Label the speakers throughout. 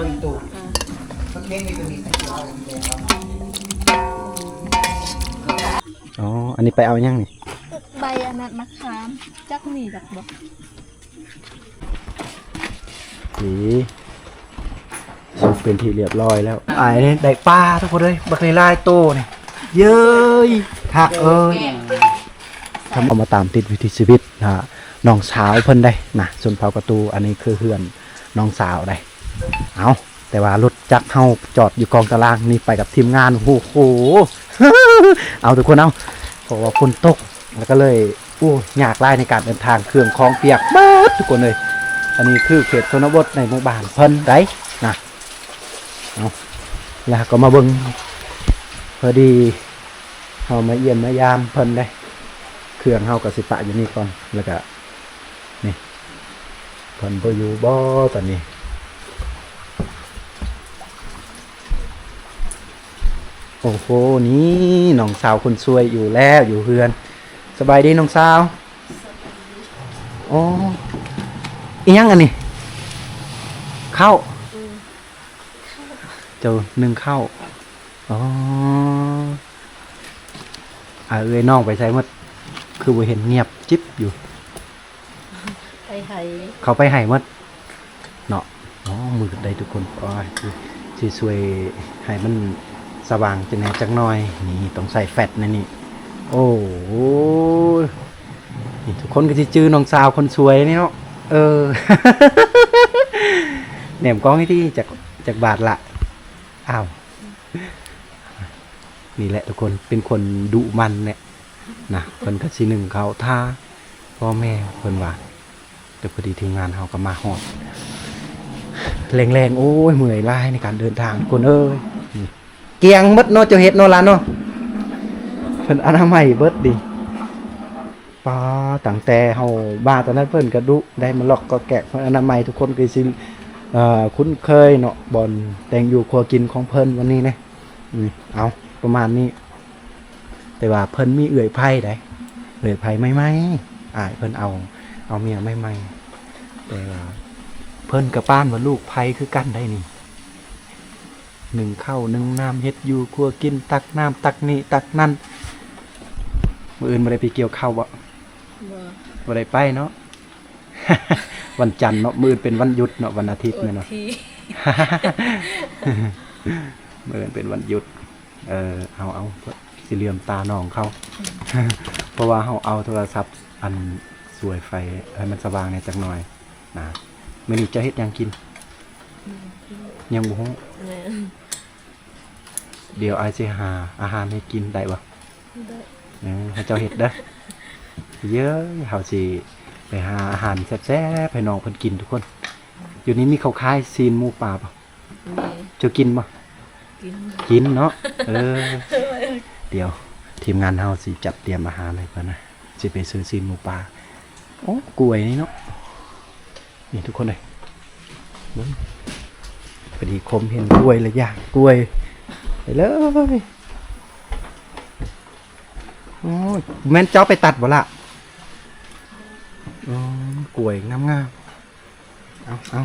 Speaker 1: บางตู้เพิ่งเลี้ยงมีตัวนี้ใส่เอาเลี้ยงเอา
Speaker 2: อ๋อ อันนี้ไปเอายังนี่
Speaker 3: ใบอันนั้นมะขามจักมีจักบ่
Speaker 2: สีสุกเป็นที่เรียบร้อยแล้วไอ้นี่ได้ปลาทุกคนเลย บักในลายโตนี่เย้ยหักเอ้ยทำเอามาตามติดวิถีชีวิตนะน้องสาวเพิ่นได้นะส่วนเผากระตู อันนี้คือเพื่อนน้องสาวได้ เอาแต่ว่ารถจักรเฮาจอดอยู่กองตารางนี่ไปกับทีมงานโอ้โหเอาทุกคนเอาเพราะว่าฝนตกแล้วก็เลยโอ้ยากไล่ในการเดินทางเครื่องคลองเปียกเบิดทุกคนเลย อันนี้คือเขตชนบทในหมู่บ้านเพิ่นได้นะเอาแล้วก็มาเบิ่งพอดีเฮามาเยี่ยมมายามเพิ่นได้เครื่องเฮากับสิปะอยู่นี่ก่อนแล้วก็นี่เพิ่นบ่อยู่บ่ตอนนี้ โอ้โหนี่น้องสาวคนสวยอยู่แล้วอยู่เฮือน สบายดีน้องสาวอ๋ออีหยังอันนี้ข้าวเจ้าหนึ่งข้าวอ๋ออ่าเอ้ยน้องไปใช้หมดคือบ่เห็นเงียบจิ๊บอยู่
Speaker 3: ไปไห้
Speaker 2: เขาไปให้หมดเนาะอ๋อมือได้ทุกคนอ๋อคือสิช่วยให้มัน สว่างจังแน่จักหน่อย นี่ต้องใส่แฟตนะนี่ โอ้โหนี่ทุกคนก็สิจื้อน้องสาวคนสวยนี่เนาะเออแหนมกล้องให้ที่จากจากบาทละอ้าวนี่แหละทุกคนเป็นคนดุมันเนี่ยนะเพิ่นก็สิหนึ่งเขาท่าพ่อแม่เพิ่นว่าแต่พอดีทีมงานเขาก็มาหอดแรงๆโอ้ยเหมื่อยล้ายในการเดินทางคนเอ้ย เกียงมดเนาะเจ้าเฮ็ดเนาะล่ะเนาะเพิ่นอนามัยเบิดดิป้าตั้งแต่เฮาบ้าตอนนั้นเพิ่นก็ดุได้มาลอกก็แกะเพิ่นอนามัยทุกคนก็สิเอ่อคุ้นเคยเนาะบอนแต่งอยู่ครัวกินของเพิ่นวันนี้นะนี่เอาประมาณนี้ แต่ว่าเพิ่นมีเอื่อยไผ่ได้เอื่อยไผ่ไม่ไหมอ่าเพิ่นเอา เอาเมียไม่ไม่แต่ว่าเพิ่นกับป้านว่าลูกไผ่คือกันได้นี่ หนึ่งเข้าวหนึ่งน้ำเฮ็ดอยู่ครัวกินตักน้ำตักนี่ตักนั่นมืออื่นมาได้ไปเกี่ยวข้าวบ่
Speaker 3: บ่
Speaker 2: มาได้ไปเนาะ วันจันทร์เนาะมืออื่นเป็นวันหยุดเนาะวันอาทิตย์
Speaker 3: โอ
Speaker 2: เนี่ยเนาะ
Speaker 3: ที
Speaker 2: มืออื่นเป็นวันหยุด เออเอาเอาสิเหลี่ยมตาน้องเขาเพราะว่าเขาเอาโทรศัพท์อันสวยไฟให้มันสว่างในอยจักหน่อยนะมื้อนี้จะเฮ็ดหยังกินยังบ่ฮู้
Speaker 3: แม่น
Speaker 2: เดี๋ยวอายสิหาอาหารให้กินได้บ่
Speaker 3: ได้
Speaker 2: เออให้เจ้าเฮ็ดเด้อเยอะเฮาสิไปหาอาหารแซ่บๆให้น้องเพิ่นกินทุกคน อยู่นี้มีข้าวคายซีนหมูป่าบ่
Speaker 3: มี
Speaker 2: เจ้ากินบ่
Speaker 3: กิน
Speaker 2: กินเนาะ เออ เดี๋ยว ทีมงานเฮาสิจัดเตรียมอาหารให้เพิ่นนะสิไปซื้อซีนหมูป่าโอ้กล้วยนี่เนาะ นี่ทุกคนเลยเบิ่งพอดีคมเห็นกล้วยเลยอยากกล้วย ไปเลยโอ้ยแม่นเจ้าไปตัดบ่ละอ๋อกล้วยงามๆเอาเอา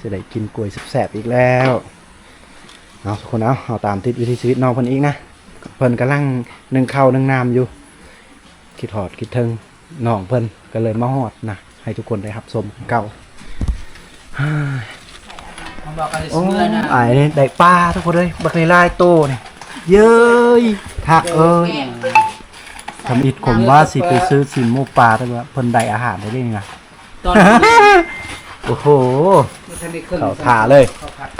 Speaker 2: จะได้กินกล้วยแสบๆอีกแล้วเอาทุกคนเอาเอาตามติดวิถีชีวิตน้องเพิ่นอีกนะเพิ่นกำลังนึ่งข้าวนึ่งน้ำอยู่ คิดหอดคิดถึงน้องเพิ่นก็เลยมาหอดนะให้ทุกคนได้รับชมเก่า
Speaker 1: ผมบอกกันจะ
Speaker 2: โอ้
Speaker 1: เมื่อนะ
Speaker 2: ไอ้นี่ได้ปลาทุกคนเลยบักในลายโตนี่เย้ยทักเอ้ยทำอิดผมว่าสิไปซื้อสินหมูปลาแต่ว่าเพิ่นได้อาหารได้ได้ไง
Speaker 1: ตอน
Speaker 2: โอ้โห
Speaker 1: ท่านได้ครึ่ง
Speaker 2: เขาถ่าเลย
Speaker 1: เขาผัด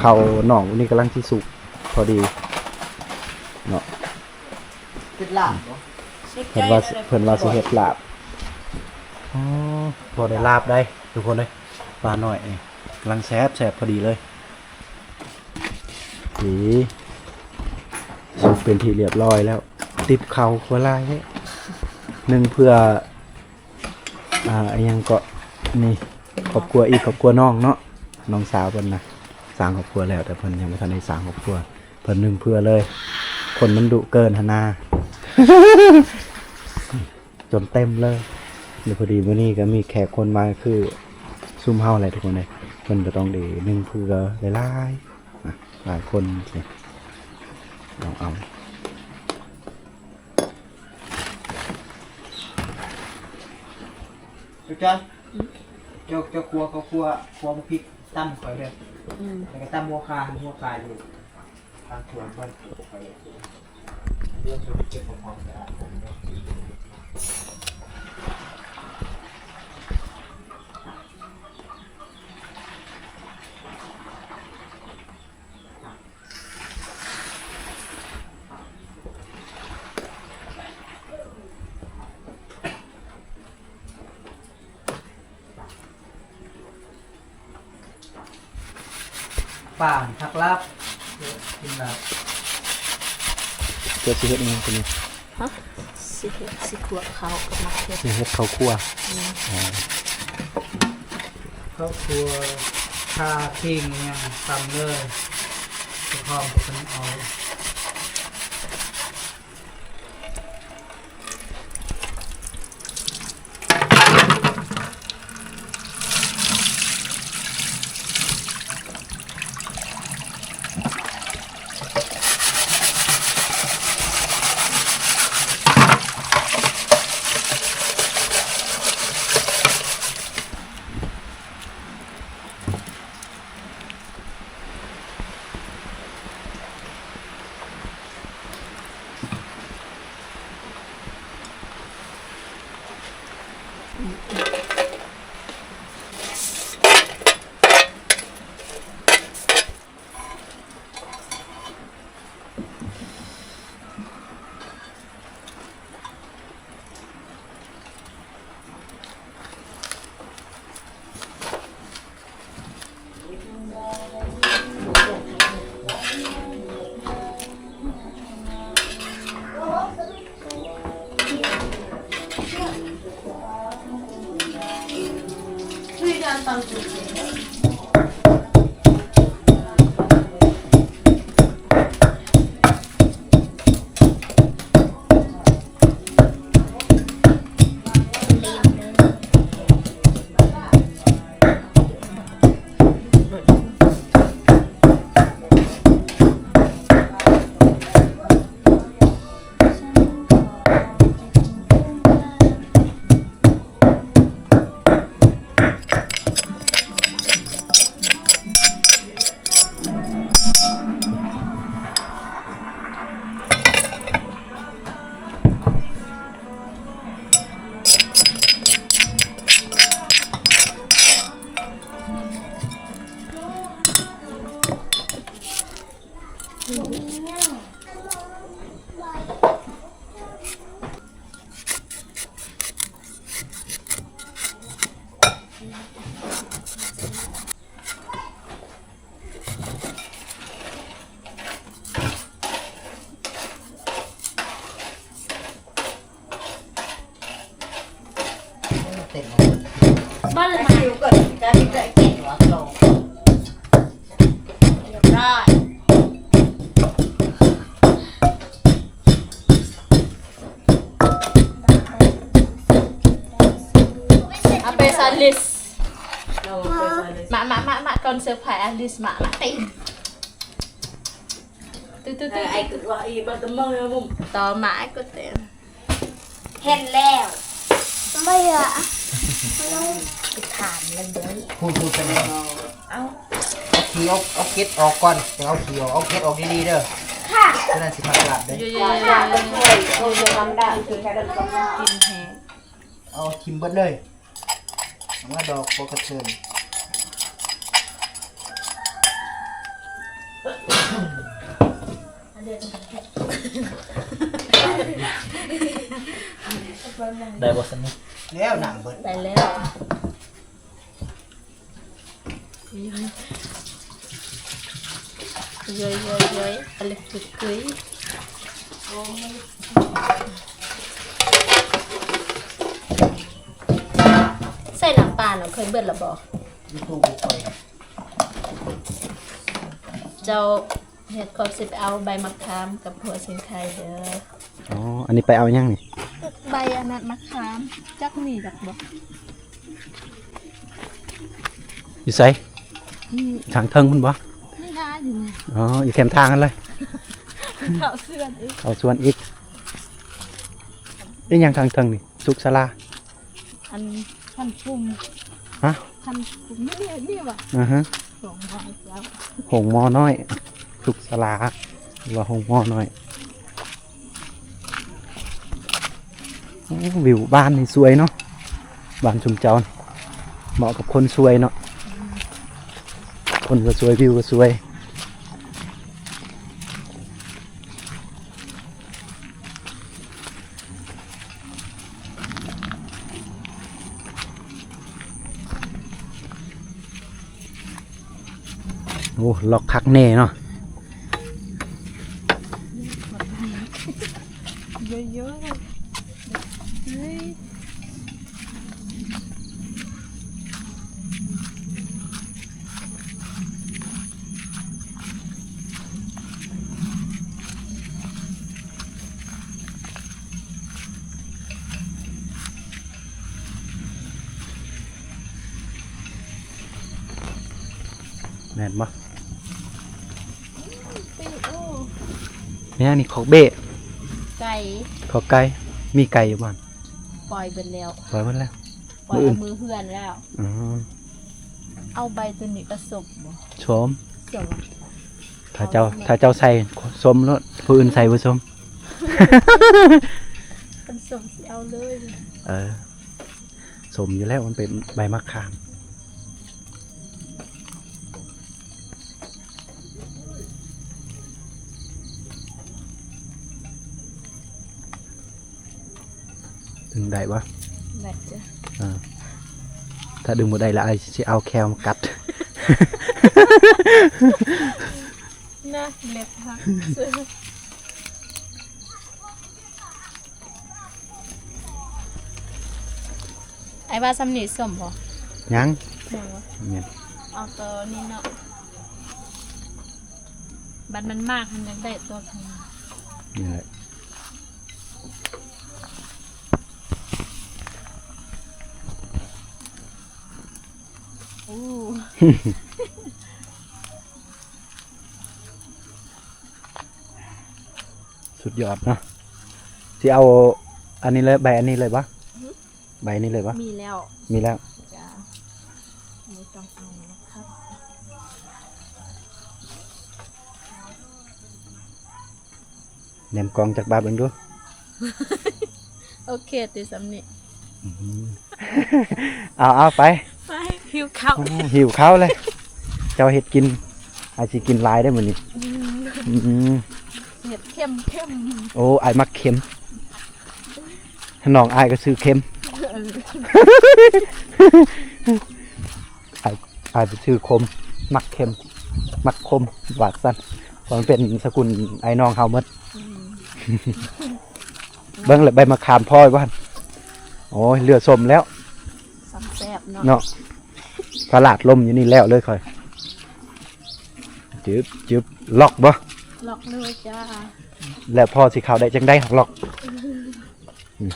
Speaker 2: เขาหนองนี่กำลังที่สุกพอดีเนาะ
Speaker 1: เป็นลาบบ่
Speaker 2: เพิ่นว่าเพิ่นว่าสิเฮ็ดลาบอ๋อพอได้ลาบได้ทุกคนเลยปลาหน่อยนี่ กำลังแซบแซบพอดีเลยสีสุกเป็นที่เรียบร้อยแล้ว ติบเขาหัวลายหนึ่งเพื่อ อ่าไอยังก็นี่ครอบครัวอีกครอบครัวน้องเนาะน้องสาวเพิ่นนะสร้างครอบครัวแล้ว แต่เพิ่นยังไม่ทันได้สร้างครอบครัวเพิ่นหนึ่งเพื่อเลย คนมันดุเกินหนาจนเต็มเลยเดี๋ยวพอดีวันนี้ก็มีแขกคนมาคือซุ่มเฮาอะไรทุกคนเลย พิ่นก็ต้องได้หนึ่งเพื่อหลายๆนะหลายคนสิลองเอา
Speaker 1: จุจ้อยเจ้าเจ้าครัวเขาครัวครัวมะพริกตั้มข่อยเลย
Speaker 3: อืม
Speaker 1: แล้วก็ตั้มหัวคาหัวคาอยู่ทางสวนบ้านข่อยเรื่องธุรกิจของความสะอาด ผมเนี่ยป่านทักลับกินแบบ
Speaker 2: เจ้าสิเฮ็ดอิหยังตัวนี้
Speaker 3: ฮะสิเฮ็ดสิขวบเขากับมักเฮ็ด
Speaker 2: สิเฮ็ดข้าวคั่ว
Speaker 1: ครอบครัวชาคิงเนี่ยตำเลยจะพร้อมกับคนเอา
Speaker 3: บ้านเลย
Speaker 4: คิวก่อนจะมีแต่เก่งหัวโตเรียบร้อยเอาไปซาลิส
Speaker 5: เราไปซอยเลย
Speaker 4: มามามามาก่อนเซอร์ไพรส์อลิสมามาตีตื้อตื้อตื้อ
Speaker 5: ไอ้คือว่าอีบัตรมองเลยมุม
Speaker 4: ต่อไม้ก็เต็ม
Speaker 3: เห็นแล้วไม่อะ
Speaker 1: พูดพูดไปเลยเอาเอาขี้เอาเอาเก็ดออกก่อนเดี๋ยวเอาขี้ออกเอาเก็ดออกดีๆเด้อค่ะฉะนั้นสิพักหลับเด้อ
Speaker 4: เยอะ
Speaker 5: เราจะทำได้คือแค่เดินเข้ามา
Speaker 4: ๆกินแห้ง
Speaker 1: เอาทิมเบิดเลยเอาว่าดอกโปกระเทิน
Speaker 6: ได้บทสนุก
Speaker 1: แล้วหนังเบิด
Speaker 4: ได้แล้วเยอะๆเยอะๆอะไรคือกุยใส่น้ำปลาเนาะเคยเบิดและบอก
Speaker 1: ยูทูบบุกไป
Speaker 4: เจ้าเฮ็ดก็สิไปเอาใบมะขามกับหัวสิงไทยเด้อ
Speaker 2: อ๋ออันนี้ไปเอายังนี่
Speaker 3: ใบอันนั้นมะขาม จักนี่จักบ่
Speaker 2: อยู่ไสทางเทิงคุณบ่
Speaker 3: ไม่ได้อยู่เนี่ย
Speaker 2: อ๋ออยู่แคมทางกันเลย
Speaker 3: เขาเสื่อนอีก
Speaker 2: เอาส่วนอีกนี่ยังทางเทิงนี่สุกสลา
Speaker 3: อันพันปุ่ม
Speaker 2: ฮะ
Speaker 3: พันปุ่มนี่นี่ว่ะ
Speaker 2: อือฮะ
Speaker 3: สองร้อยแล้ว
Speaker 2: หงมอน้อยสุกสลาหรือว่าหงมอน้อยโอ้ วิวบ้านนี่สวยเนาะบ้านชุมเจ้านี่เหมาะกับคนสวยเนาะคนก็สวยวิวก็สวยโอ้ล็อกคักแน่เนาะ
Speaker 3: เยอะๆเลยเฮ้ย
Speaker 2: แม่นบ่
Speaker 3: ปิ้งโอ้
Speaker 2: เนี่ยนี่ขอกเบ้
Speaker 3: ไก่
Speaker 2: ขอกไก่มีไก่อยู่บ้าน
Speaker 3: ปล่อยไปแล้ว
Speaker 2: ปล่อยมันแล้ว
Speaker 3: ปล่อย
Speaker 2: มื้ออื่
Speaker 3: เอา
Speaker 2: น
Speaker 3: มือเพื่อนแล้ว
Speaker 2: อ๋อ
Speaker 3: เอาใบตัวนี้ก็สบบ่
Speaker 2: ชม
Speaker 3: สบ
Speaker 2: ถ้าเจ้าถ้าเจ้าใส่สมแล้วผู้อื่นใส่บ่สม
Speaker 3: เป็นสมสิเอาเลย
Speaker 2: เออสมอยู่แล้วมันเป็นใบมะขาม ถึงได้ปะ
Speaker 3: แบบจะ
Speaker 2: ถ้าดึงบ่ได้ละไอ้สิเอาแคลมากัด
Speaker 3: น่าเล็บหักไอ้ว่าซ้ำนี่สมพอ
Speaker 2: ยัง
Speaker 3: บอกว่า
Speaker 2: เนี่ย
Speaker 3: เอาตัวนี้เนาะบัดมันมากมันยังได้ตัวแพง
Speaker 2: นี่แหละ สุดยอดเนาะสิเอา อันนี้เลยใบอันนี้เลยปะใบนี้เลยปะ
Speaker 3: มีแล้ว
Speaker 2: มีแล้ว
Speaker 3: จ้าไม่ต้องเอานะครับ
Speaker 2: แหนมกองจากบาทเบิ่งดู
Speaker 3: โอเคติสำนี่
Speaker 2: เอาเอาไป
Speaker 3: ไปหิวข้าว
Speaker 2: โอ้หิวข้าวเลย เจ้าเห็ดกิน อาจสิกินหลายได้เหมือนนี้อืม
Speaker 3: เห็ดเข้มเข้ม
Speaker 2: โอ้ไอายมักเค็มน้องอายก็ซื้อเค็มไอายอายไปซื้อคม มักเค็ม มักคมหวานสั้นเพราะมันเป็นสกุลไอ้น้องเฮาหมดเบิ้งเลยใบมะขามพลอยบ้านโอ้ยเรือสมแล้ว
Speaker 3: สำแซ่บเนาะ
Speaker 2: เนาะตลาดลมอยู่นี่แล้วเลยค่อยจึบจึบล็อกบ่
Speaker 3: ล็อกเลยจ้า
Speaker 2: แล้วพอสิเขาได้จังได้หักล็อกอืม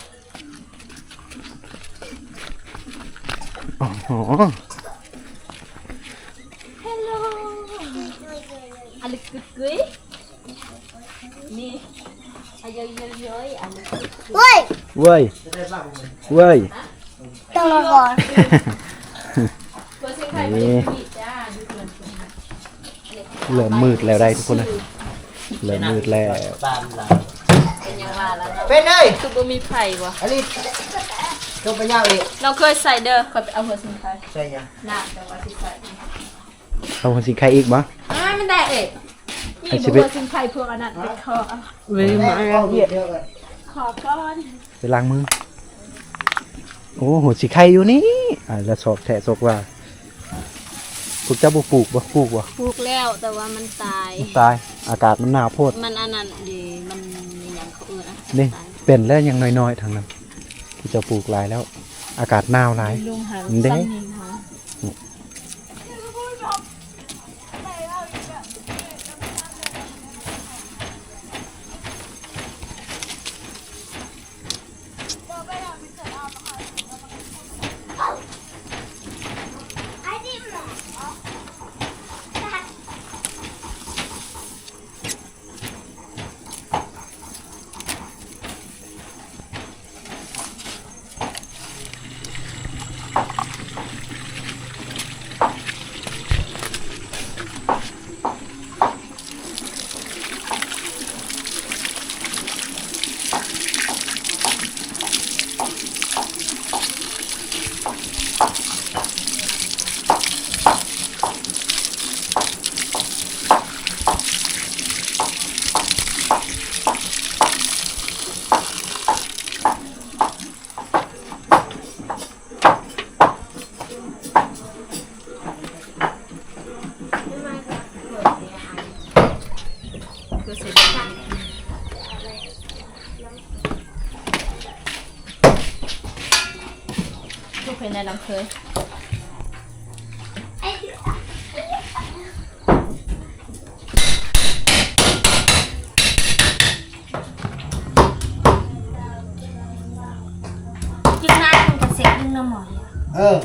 Speaker 2: อ๋อ
Speaker 3: ฮัลโหลอะไรกึกกึยนี่อายเยอะๆอะไรกึกกึย
Speaker 2: เว้ยเว้ย
Speaker 3: ต้องรอก่อนตัวเสียงไทยไม่ได้ผิดจ้าดูเกินคนนะ
Speaker 2: เริ่มมืดแล้วได้ทุกคนนะเริ่มมืดแล้ว
Speaker 6: ตามหลัง
Speaker 3: เป็นยังว่าแล้ว
Speaker 1: เป็นเลย
Speaker 3: คือบ่มีไผ่วะ
Speaker 1: อันนี้จงไปยาวอีก
Speaker 3: เราเคยใส่เด้อเคยไปเอาหัวสิงไทย
Speaker 1: ใช่ยัง
Speaker 3: น่าแต่ว่าสิใส่
Speaker 2: เอาคนสิใครอีกบ่
Speaker 3: อ่ามันได้เอ็ดนี่
Speaker 2: ไอ้ชี
Speaker 3: บ่
Speaker 2: วิต
Speaker 3: หัวสิงไทยพวกอันนั้นไปขอ
Speaker 1: เว้ยมาเยอะเยอะเลย
Speaker 3: ขอก่อน
Speaker 2: ไปล้างมือโอ้โหสิใครอยู่นี่อ่าแล้วสอบแทะสกว่าพวกเจ้าบ่ปลูกบ่ปลูกบ่
Speaker 3: ปลูกแล้วแต่ว่ามันตาย
Speaker 2: ตายอากาศมันหนาวโพด
Speaker 3: มันอันนั้นดีมันมีหยังเขาเอื่นอะ
Speaker 2: นี่เป็นแล้วยังน้อยๆทางนั้นที่เจะปลูกหลายแล้ว อากาศหนาวหลาย
Speaker 3: ลุงหัน
Speaker 2: เด้
Speaker 3: ซ้ำนินหา น้อง เคย
Speaker 4: กินน้ำมันจะเสร็จยิ่งน้ำหมอย
Speaker 1: เออ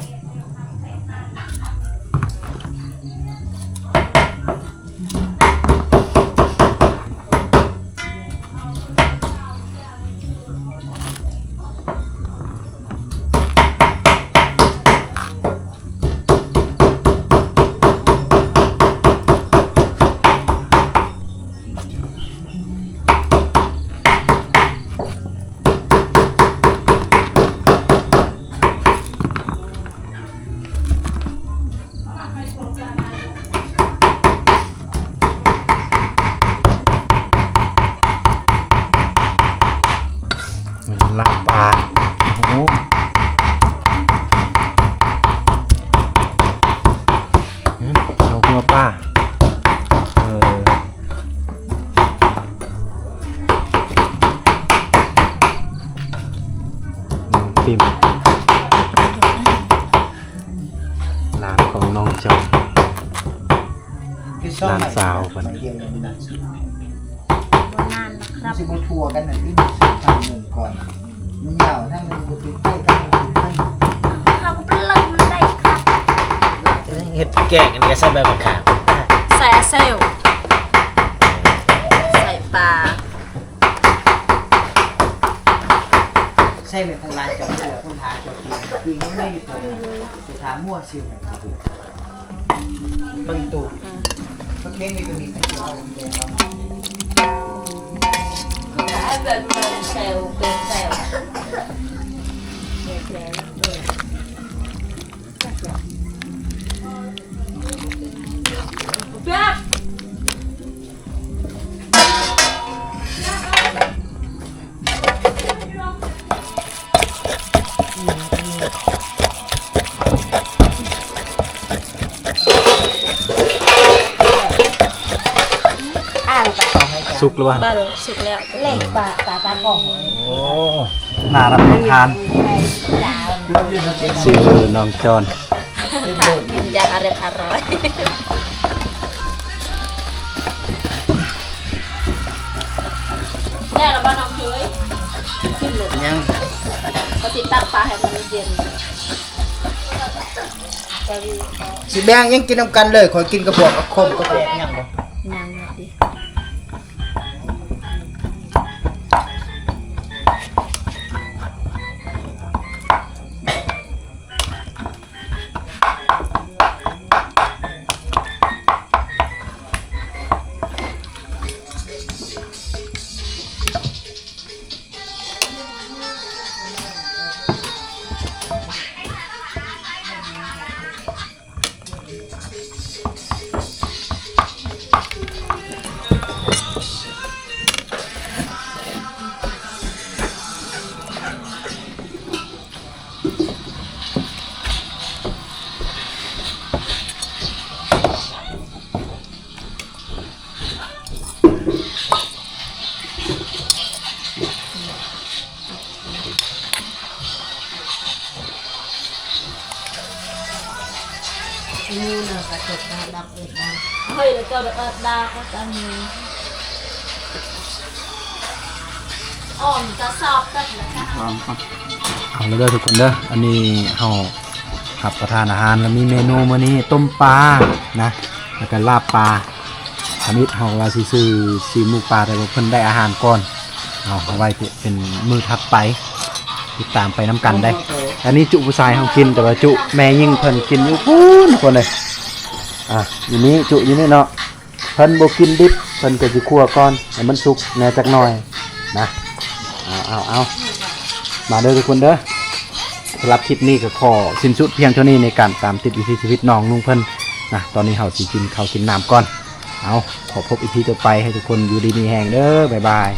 Speaker 2: มา
Speaker 1: ทัวร์กันหน่อยที่ทางหนึ่งก่อนมันยาวทั้งมันติดใต้ทั้งมันติดใต้
Speaker 4: เขาก็เป็นเลิกมันได้ครับ
Speaker 6: เฮ็ดแกงอันนี้ก็ใส่ใบมะขาม
Speaker 3: ใส่เซลใส่ปลา
Speaker 1: ใช่เป็นทางลายจอดตัวคนหาจอดกินคือมันไม่อยู่ตัวสุดท้ายมั่วซิวบางตัวเขาเล่นมีตัวนี้แต่ตัวมันเป็น
Speaker 3: แบบมันเซลล เป็นเซล
Speaker 2: หรือว่า
Speaker 3: บ้าเลยสุกแล้ว
Speaker 4: เล็กปลาปลาปลากอง
Speaker 2: โอ้น่ารับประทาน
Speaker 4: ดาว
Speaker 2: ชื่อน้องจอน
Speaker 3: กินอยาอร่อยอร่อยแน่เราบ้านน้องเคยขึ้นเลย
Speaker 1: ยัง
Speaker 3: เขาติดตั้งปลาให้มันเย็น
Speaker 1: สิแบงยังกินน้ำกันเลยขอกินกระบอกกับคมกระบอกยัง
Speaker 3: ดา
Speaker 4: ก็จะ
Speaker 3: มีอ่อมจะสอบกันนะคะ
Speaker 2: เอาแล้วเด้อทุกคนเด้ออันนี้เฮาขับประทานอาหารแล้วมีเมนูมื้อนี้ต้มปลานะแล้วก็ลาบปลาอันนี้เฮาว่าสิซื้อซีมูปลาแต่ว่าเพิ่นได้อาหารก่อนเอาเอาไว้เป็นมื้อถัดไปติดตามไปน้ำกันได้ อันนี้จุผู้ชายเฮากินแต่ว่าจุแม่ยิ่งเพิ่นกินอยู่พูนคนเลยอะอยู่นี้จุอยู่นี่เนาะ เพิ่นบกินดิบเพิ่นก็สิคั่วก่อนให้มันสุกแหน่จักหน่อยนะเอาเอาเอามาเด้อทุกคนเด้อสำหรับคลิปนี้ก็ขอสิ้นสุดเพียงเท่านี้ในการตามติดวิถีชีวิตน้องนุ่งเพิ่นนะตอนนี้เฮาสิกินข้าวกินน้ำก่อนเอาขอพบอีพีต่อไปให้ทุกคนอยู่ดีมีแหงเด้อบ๊ายบาย